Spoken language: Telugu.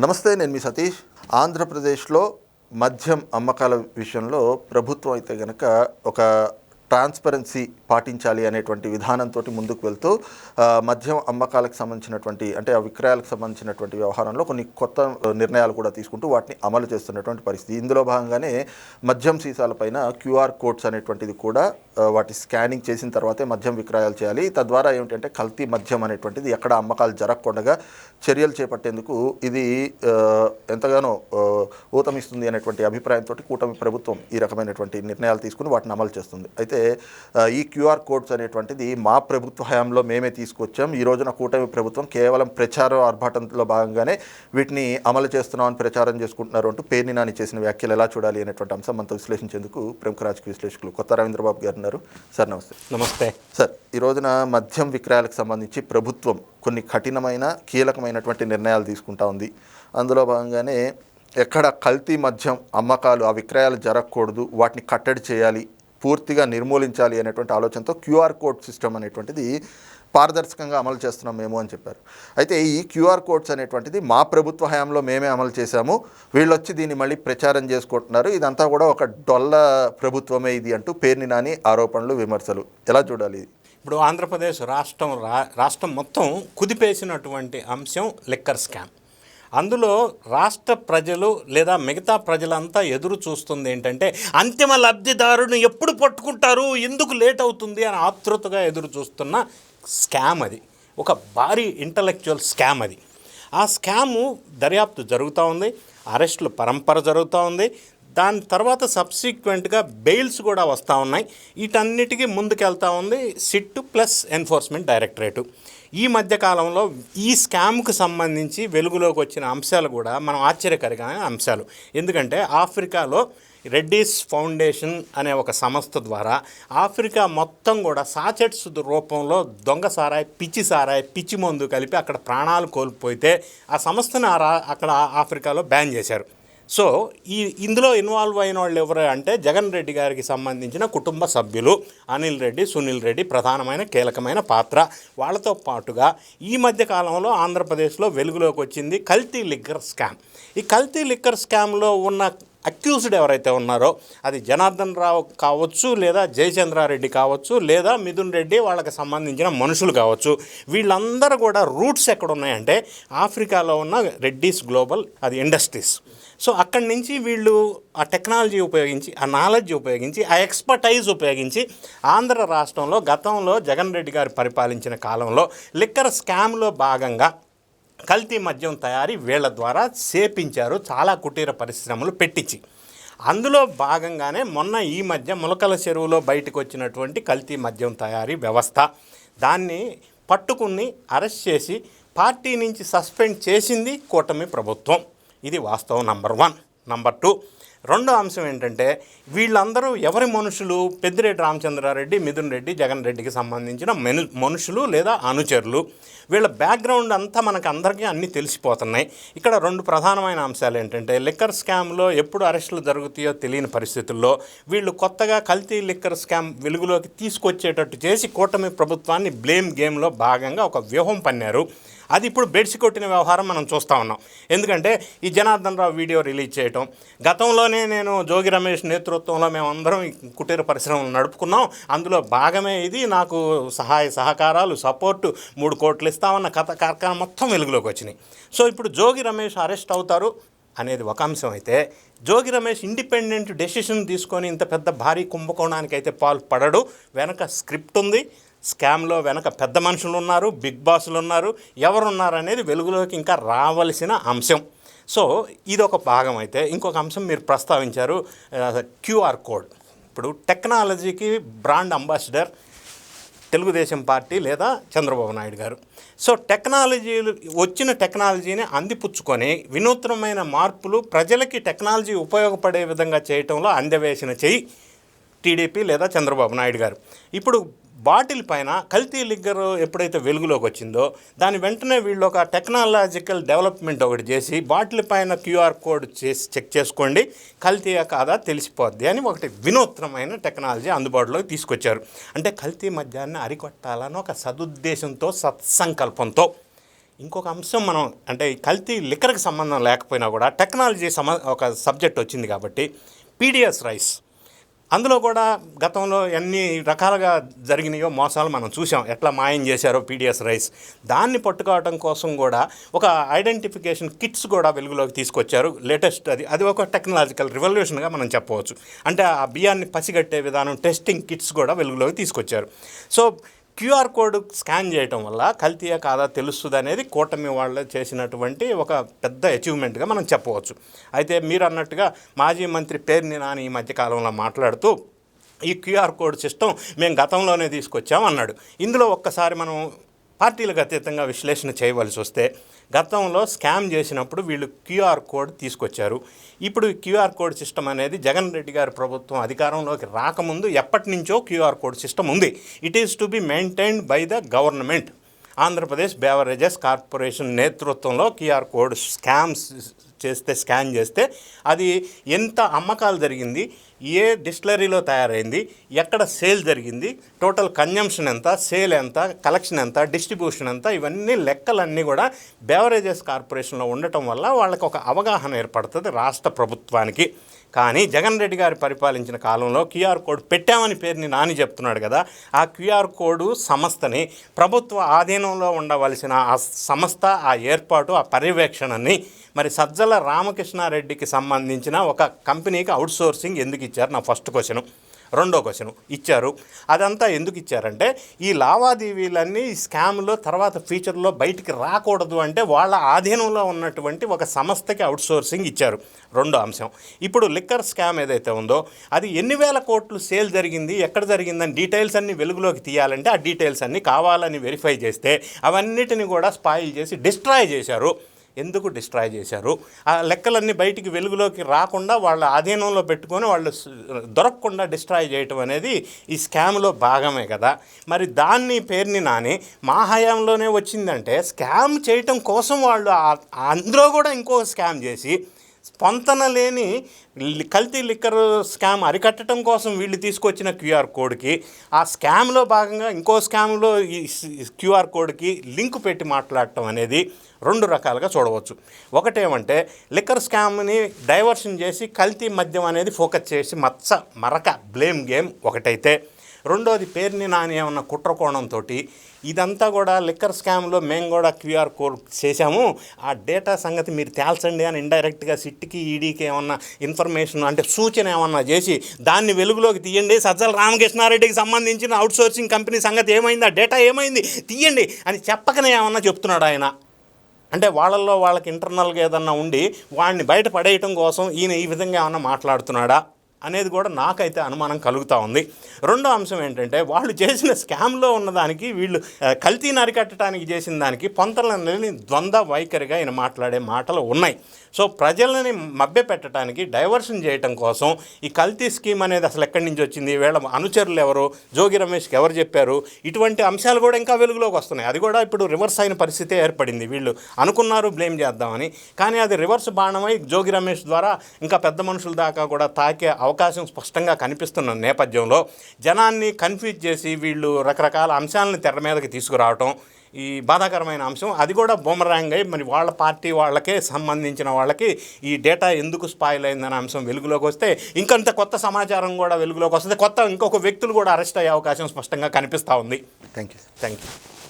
నమస్తే నేను మీ సతీష్. ఆంధ్రప్రదేశ్లో మద్యం అమ్మకాల విషయంలో ప్రభుత్వం అయితే గనక ఒక ట్రాన్స్పరెన్సీ పాటించాలి అనేటువంటి విధానంతో ముందుకు వెళ్తూ మద్యం అమ్మకాలకు సంబంధించినటువంటి అంటే ఆ విక్రయాలకు సంబంధించినటువంటి వ్యవహారంలో కొన్ని కొత్త నిర్ణయాలు కూడా తీసుకుంటూ వాటిని అమలు చేస్తున్నటువంటి పరిస్థితి. ఇందులో భాగంగానే మద్యం సీసాలపైన క్యూఆర్ కోడ్స్ అనేటువంటిది కూడా వాటి స్కానింగ్ చేసిన తర్వాతే మద్యం విక్రయాలు చేయాలి. తద్వారా ఏమిటంటే కల్తీ మద్యం అనేటువంటిది ఎక్కడ అమ్మకాలు జరగకుండా చర్యలు చేపట్టేందుకు ఇది ఎంతగానో ఊతమిస్తుంది అనేటువంటి అభిప్రాయంతో కూటమి ప్రభుత్వం ఈ రకమైనటువంటి నిర్ణయాలు తీసుకుని వాటిని అమలు చేస్తుంది. అయితే ఈ క్యూఆర్ కోడ్స్ అనేటువంటిది మా ప్రభుత్వ హయాంలో మేమే తీసుకొచ్చాం. ఈ రోజున కూటమి ప్రభుత్వం కేవలం ప్రచార ఆర్భాటంలో భాగంగానే వీటిని అమలు చేస్తున్నామని ప్రచారం చేసుకుంటున్నారు అంటూ పేర్ని నాని చేసిన వ్యాఖ్యలు ఎలా చూడాలి అనేటువంటి అంశం మనతో విశ్లేషించేందుకు ప్రముఖ రాజకీయ విశ్లేషకులు కొత్త రవీంద్రబాబు గారు ఉన్నారు. సార్ నమస్తే. నమస్తే. సార్ ఈ రోజున మద్యం విక్రయాలకు సంబంధించి ప్రభుత్వం కొన్ని కఠినమైన కీలకమైనటువంటి నిర్ణయాలు తీసుకుంటా ఉంది. అందులో భాగంగానే ఎక్కడ కల్తీ మద్యం అమ్మకాలు ఆ విక్రయాలు జరగకూడదు వాటిని కట్టడి చేయాలి పూర్తిగా నిర్మూలించాలి అనేటువంటి ఆలోచనతో క్యూఆర్ కోడ్ సిస్టమ్ అనేటువంటిది పారదర్శకంగా అమలు చేస్తున్నాం మేము అని చెప్పారు. అయితే ఈ క్యూఆర్ కోడ్స్ అనేటువంటిది మా ప్రభుత్వ హయాంలో మేమే అమలు చేశాము. వీళ్ళు వచ్చి దీన్ని మళ్ళీ ప్రచారం చేసుకుంటున్నారు. ఇదంతా కూడా ఒక డొల్ల ప్రభుత్వమే ఇది అంటూ పేర్ని నాని ఆరోపణలు విమర్శలు. ఎలా చూడాలి ఇది? ఇప్పుడు ఆంధ్రప్రదేశ్ రాష్ట్రం రా రాష్ట్రం మొత్తం కుదిపేసినటువంటి అంశం లిక్కర్ స్కామ్. అందులో రాష్ట్ర ప్రజలు లేదా మిగతా ప్రజలంతా ఎదురు చూస్తుంది ఏంటంటే అంతిమ లబ్ధిదారుని ఎప్పుడు పట్టుకుంటారు ఎందుకు లేట్ అవుతుంది అని ఆతృతగా ఎదురు చూస్తున్న స్కామ్ అది. ఒక భారీ ఇంటలెక్చువల్ స్కామ్ అది. ఆ స్కాము దర్యాప్తు జరుగుతూ ఉంది అరెస్టులు పరంపర జరుగుతూ ఉంది దాని తర్వాత సబ్సిక్వెంట్గా బెయిల్స్ కూడా వస్తూ ఉన్నాయి. వీటన్నిటికీ ముందుకెళ్తా ఉంది సిట్ ప్లస్ ఎన్ఫోర్స్మెంట్ డైరెక్టరేటు. ఈ మధ్యకాలంలో ఈ స్కామ్కు సంబంధించి వెలుగులోకి వచ్చిన అంశాలు కూడా మనం ఆశ్చర్యకరమైన అంశాలు. ఎందుకంటే ఆఫ్రికాలో రెడ్డీస్ ఫౌండేషన్ అనే ఒక సంస్థ ద్వారా ఆఫ్రికా మొత్తం కూడా సాచెట్స్ రూపంలో దొంగ సారాయి పిచ్చి సారాయి పిచ్చి మందు కలిపి అక్కడ ప్రాణాలు కోల్పోతే ఆ సంస్థను అక్కడ ఆఫ్రికాలో బ్యాన్ చేశారు. సో ఈ ఇందులో ఇన్వాల్వ్ అయిన వాళ్ళు ఎవరు అంటే జగన్ రెడ్డి గారికి సంబంధించిన కుటుంబ సభ్యులు అనిల్ రెడ్డి సునీల్ రెడ్డి ప్రధానమైన కీలకమైన పాత్ర. వాళ్ళతో పాటుగా ఈ మధ్య కాలంలో ఆంధ్రప్రదేశ్లో వెలుగులోకి వచ్చింది కల్తీ లిక్కర్ స్కామ్. ఈ కల్తీ లిక్కర్ స్కామ్లో ఉన్న అక్యూజ్డ్ ఎవరైతే ఉన్నారో అది జనార్దన్ రావు కావచ్చు లేదా జయచంద్రారెడ్డి కావచ్చు లేదా మిథున్ రెడ్డి వాళ్ళకి సంబంధించిన మనుషులు కావచ్చు. వీళ్ళందరూ కూడా రూట్స్ ఎక్కడ ఉన్నాయంటే ఆఫ్రికాలో ఉన్న రెడ్డీస్ గ్లోబల్ అది ఇండస్ట్రీస్. సో అక్కడి నుంచి వీళ్ళు ఆ టెక్నాలజీ ఉపయోగించి ఆ నాలెడ్జ్ ఉపయోగించి ఆ ఎక్స్పర్టైజ్ ఉపయోగించి ఆంధ్ర రాష్ట్రంలో గతంలో జగన్ రెడ్డి గారు పరిపాలించిన కాలంలో లిక్కర్ స్కామ్లో భాగంగా కల్తీ మద్యం తయారీ వీళ్ళ ద్వారా సేపించారు చాలా కుటీర పరిశ్రమలు పెట్టించి. అందులో భాగంగానే మొన్న ఈ మధ్య ములకల చెరువులో బయటకు వచ్చినటువంటి కల్తీ మద్యం తయారీ వ్యవస్థ దాన్ని పట్టుకుని అరెస్ట్ చేసి పార్టీ నుంచి సస్పెండ్ చేసింది కూటమి ప్రభుత్వం. ఇది వాస్తవం నంబర్ వన్. నంబర్ టూ రెండో అంశం ఏంటంటే వీళ్ళందరూ ఎవరి మనుషులు? పెద్దిరెడ్డి రామచంద్రారెడ్డి మిథున్ రెడ్డి జగన్ రెడ్డికి సంబంధించిన మెను మనుషులు లేదా అనుచరులు? వీళ్ళ బ్యాక్గ్రౌండ్ అంతా మనకు అందరికీ అన్నీ తెలిసిపోతున్నాయి. ఇక్కడ రెండు ప్రధానమైన అంశాలు ఏంటంటే లిక్కర్ స్కామ్లో ఎప్పుడు అరెస్టులు జరుగుతాయో తెలియని పరిస్థితుల్లో వీళ్ళు కొత్తగా కల్తీ లిక్కర్ స్కామ్ వెలుగులోకి తీసుకొచ్చేటట్టు చేసి కూటమి ప్రభుత్వాన్ని బ్లేమ్ గేమ్లో భాగంగా ఒక వ్యూహం పన్నారు. అది ఇప్పుడు బెడ్స్ కొట్టిన వ్యవహారం మనం చూస్తూ ఉన్నాం. ఎందుకంటే ఈ జనార్దన్ రావు వీడియో రిలీజ్ చేయటం గతంలోనే నేను జోగి రమేష్ నేతృత్వంలో మేమందరం కుటీర పరిశ్రమలు నడుపుకున్నాం. అందులో భాగమే ఇది. నాకు సహాయ సహకారాలు సపోర్టు మూడు కోట్లు ఇస్తామన్న కథ కార్ఖాన మొత్తం వెలుగులోకి వచ్చినాయి. సో ఇప్పుడు జోగి రమేష్ అరెస్ట్ అవుతారు అనేది ఒక అంశం అయితే జోగి రమేష్ ఇండిపెండెంట్ డెసిషన్ తీసుకొని ఇంత పెద్ద భారీ కుంభకోణానికి అయితే పాల్పడడు. వెనక స్క్రిప్ట్ ఉంది. స్కామ్లో వెనక పెద్ద మనుషులు ఉన్నారు బిగ్ బాసులు ఉన్నారు ఎవరున్నారు అనేది వెలుగులోకి ఇంకా రావలసిన అంశం. సో ఇది ఒక భాగం అయితే. ఇంకొక అంశం మీరు ప్రస్తావించారు క్యూఆర్ కోడ్. ఇప్పుడు టెక్నాలజీకి బ్రాండ్ అంబాసిడర్ తెలుగుదేశం పార్టీ లేదా చంద్రబాబు నాయుడు గారు. సో టెక్నాలజీలు వచ్చిన టెక్నాలజీని అందిపుచ్చుకొని వినూత్నమైన మార్పులు ప్రజలకి టెక్నాలజీ ఉపయోగపడే విధంగా చేయటంలో అందవేసిన చేయి టీడీపీ లేదా చంద్రబాబు నాయుడు గారు. ఇప్పుడు బాటిల్ పైన కల్తీ లిగ్గర్ ఎప్పుడైతే వెలుగులోకి వచ్చిందో దాని వెంటనే వీళ్ళు ఒక టెక్నాలజికల్ డెవలప్మెంట్ ఒకటి చేసి బాటిల్ పైన క్యూఆర్ కోడ్ చేసి చెక్ చేసుకోండి. కల్తీయా కాదా తెలిసిపోద్ది అని ఒకటి వినూత్నమైన టెక్నాలజీ అందుబాటులోకి తీసుకొచ్చారు. అంటే కల్తీ మద్యాన్ని అరికొట్టాలని ఒక సదుద్దేశంతో సత్సంకల్పంతో. ఇంకొక అంశం మనం అంటే కల్తీ లిక్కర్కి సంబంధం లేకపోయినా కూడా టెక్నాలజీ సమ ఒక సబ్జెక్ట్ వచ్చింది కాబట్టి పీడిఎస్ రైస్. అందులో కూడా గతంలో ఎన్ని రకాలుగా జరిగినాయో మోసాలు మనం చూసాం ఎట్లా మాయం చేశారో పీడిఎస్ రైస్. దాన్ని పట్టుకోవడం కోసం కూడా ఒక ఐడెంటిఫికేషన్ కిట్స్ కూడా వెలుగులోకి తీసుకొచ్చారు. లేటెస్ట్ అది అది ఒక టెక్నాలజికల్ రివల్యూషన్గా మనం చెప్పవచ్చు. అంటే ఆ బియ్యాన్ని పసిగట్టే విధానం టెస్టింగ్ కిట్స్ కూడా వెలుగులోకి తీసుకొచ్చారు. సో క్యూఆర్ కోడ్ స్కాన్ చేయటం వల్ల కల్తీయా కాదా తెలుస్తుంది అనేది కూటమి వాళ్ళు చేసినటువంటి ఒక పెద్ద అచీవ్మెంట్గా మనం చెప్పవచ్చు. అయితే మీరు అన్నట్టుగా మాజీ మంత్రి పేర్ని నాని ఈ మధ్యకాలంలో మాట్లాడుతూ ఈ క్యూఆర్ కోడ్ సిస్టమ్ మేము గతంలోనే తీసుకొచ్చాం అన్నాడు. ఇందులో ఒక్కసారి మనం పార్టీలకు అతీతంగా విశ్లేషణ చేయవలసి వస్తే గతంలో స్కామ్ చేసినప్పుడు వీళ్ళు క్యూఆర్ కోడ్ తీసుకొచ్చారు. ఇప్పుడు క్యూఆర్ కోడ్ సిస్టమ్ అనేది జగన్ రెడ్డి గారి ప్రభుత్వం అధికారంలోకి రాకముందు ఎప్పటి నుంచో క్యూఆర్ కోడ్ సిస్టమ్ ఉంది. It is to be maintained by the government Andhra Pradesh beverages corporation నేతృత్వంలో క్యూఆర్ కోడ్ స్కామ్స్ చేస్తే స్కాన్ చేస్తే అది ఎంత అమ్మకాలు జరిగింది ఏ డిస్టిలరీలో తయారైంది ఎక్కడ సేల్ జరిగింది టోటల్ కన్జంప్షన్ ఎంత సేల్ ఎంత కలెక్షన్ ఎంత డిస్ట్రిబ్యూషన్ ఎంత ఇవన్నీ లెక్కలన్నీ కూడా బెవరేజెస్ కార్పొరేషన్లో ఉండటం వల్ల వాళ్ళకి ఒక అవగాహన ఏర్పడుతుంది రాష్ట్ర ప్రభుత్వానికి. కానీ జగన్ రెడ్డి గారు పరిపాలించిన కాలంలో క్యూఆర్ కోడ్ పెట్టామని పేరుని నాని చెప్తున్నాడు కదా ఆ క్యూఆర్ కోడ్ సంస్థని ప్రభుత్వ ఆధీనంలో ఉండవలసిన ఆ సంస్థ ఆ ఏర్పాటు ఆ పర్యవేక్షణని మరి సజ్జల రామకృష్ణారెడ్డికి సంబంధించిన ఒక కంపెనీకి అవుట్సోర్సింగ్ ఎందుకు ఇచ్చారు? నా ఫస్ట్ క్వశ్చన్. రెండో క్వశ్చన్ ఇచ్చారు. అదంతా ఎందుకు ఇచ్చారంటే ఈ లావాదేవీలన్నీ స్కామ్లో తర్వాత ఫ్యూచర్లో బయటికి రాకూడదు అంటే వాళ్ళ ఆధీనంలో ఉన్నటువంటి ఒక సంస్థకి అవుట్ సోర్సింగ్ ఇచ్చారు. రెండో అంశం. ఇప్పుడు లిక్కర్ స్కామ్ ఏదైతే ఉందో అది ఎన్ని వేల కోట్లు సేల్ జరిగింది ఎక్కడ జరిగిందని డీటెయిల్స్ అన్ని వెలుగులోకి తీయాలంటే ఆ డీటెయిల్స్ అన్ని కావాలని వెరిఫై చేస్తే అవన్నిటిని కూడా స్పాయిల్ చేసి డిస్ట్రాయ్ చేశారు. ఎందుకు డిస్ట్రాయ్ చేశారు? ఆ లెక్కలన్నీ బయటికి వెలుగులోకి రాకుండా వాళ్ళ ఆధీనంలో పెట్టుకొని వాళ్ళు దొరకకుండా డిస్ట్రాయ్ చేయటం అనేది ఈ స్కామ్లో భాగమే కదా. మరి దాన్ని పేరుని నాని మా హయాంలోనే వచ్చిందంటే స్కామ్ చేయటం కోసం వాళ్ళు అందులో కూడా ఇంకో స్కామ్ చేసి స్పందన లేని కల్తీ లిక్కర్ స్కామ్ అరికట్టడం కోసం వీళ్ళు తీసుకొచ్చిన క్యూఆర్ కోడ్కి ఆ స్కామ్లో భాగంగా ఇంకో స్కామ్లో ఈ క్యూఆర్ కోడ్కి లింక్ పెట్టి మాట్లాడటం అనేది రెండు రకాలుగా చూడవచ్చు. ఒకటేమంటే లిక్కర్ స్కామ్ని డైవర్షన్ చేసి కల్తీ మద్యం అనేది ఫోకస్ చేసి మచ్చ మరక బ్లేమ్ గేమ్ ఒకటైతే రెండోది పేరుని నాని ఏమన్న కుట్ర కోణంతో ఇదంతా కూడా లిక్కర్ స్కామ్లో మేము కూడా క్యూఆర్ కోడ్ చేశాము. ఆ డేటా సంగతి మీరు తేల్చండి అని ఇండైరెక్ట్గా సిట్కి ఈడీకి ఏమన్నా ఇన్ఫర్మేషన్ అంటే సూచన ఏమన్నా చేసి దాన్ని వెలుగులోకి తీయండి. సజ్జల రామకృష్ణారెడ్డికి సంబంధించిన అవుట్ సోర్సింగ్ కంపెనీ సంగతి ఏమైంది? ఆ డేటా ఏమైంది? తీయండి అని చెప్పకనే ఏమన్నా చెప్తున్నాడు ఆయన. అంటే వాళ్ళల్లో వాళ్ళకి ఇంటర్నల్గా ఏదన్నా ఉండి వాడిని బయట పడేయటం కోసం ఈయన ఈ విధంగా ఏమన్నా మాట్లాడుతున్నాడా? అనేది కూడా నాకైతే అనుమానం కలుగుతూ ఉంది. రెండో అంశం ఏంటంటే వాళ్ళు చేసిన స్కామ్లో ఉన్నదానికి వీళ్ళు కల్తీని అరికట్టడానికి చేసిన దానికి పొంతలని ద్వంద్వ వైఖరిగా ఆయన మాట్లాడే మాటలు ఉన్నాయి. సో ప్రజలని మభ్యపెట్టడానికి డైవర్షన్ చేయటం కోసం ఈ కల్తీ స్కీమ్ అనేది అసలు ఎక్కడి నుంచి వచ్చింది? వీళ్ళ అనుచరులు ఎవరు? జోగి రమేష్కి ఎవరు చెప్పారు? ఇటువంటి అంశాలు కూడా ఇంకా వెలుగులోకి వస్తున్నాయి. అది కూడా ఇప్పుడు రివర్స్ అయిన పరిస్థితి ఏర్పడింది. వీళ్ళు అనుకున్నారు బ్లేమ్ చేద్దామని. కానీ అది రివర్స్ బాణమై జోగి రమేష్ ద్వారా ఇంకా పెద్ద మనుషుల దాకా కూడా తాకే అవకాశం స్పష్టంగా కనిపిస్తున్న నేపథ్యంలో జనాన్ని కన్ఫ్యూజ్ చేసి వీళ్ళు రకరకాల అంశాలను తెర మీదకి తీసుకురావటం ఈ బాధాకరమైన అంశం. అది కూడా బొమరాంగ్ అయి మరి వాళ్ళ పార్టీ వాళ్ళకే సంబంధించిన వాళ్ళకి ఈ డేటా ఎందుకు స్పాయిల్ అయిందనే అంశం వెలుగులోకి వస్తే ఇంకొంత కొత్త సమాచారం కూడా వెలుగులోకి వస్తుంది. కొత్త ఇంకొక వ్యక్తులు కూడా అరెస్ట్ అయ్యే అవకాశం స్పష్టంగా కనిపిస్తూ ఉంది. Thank you thank you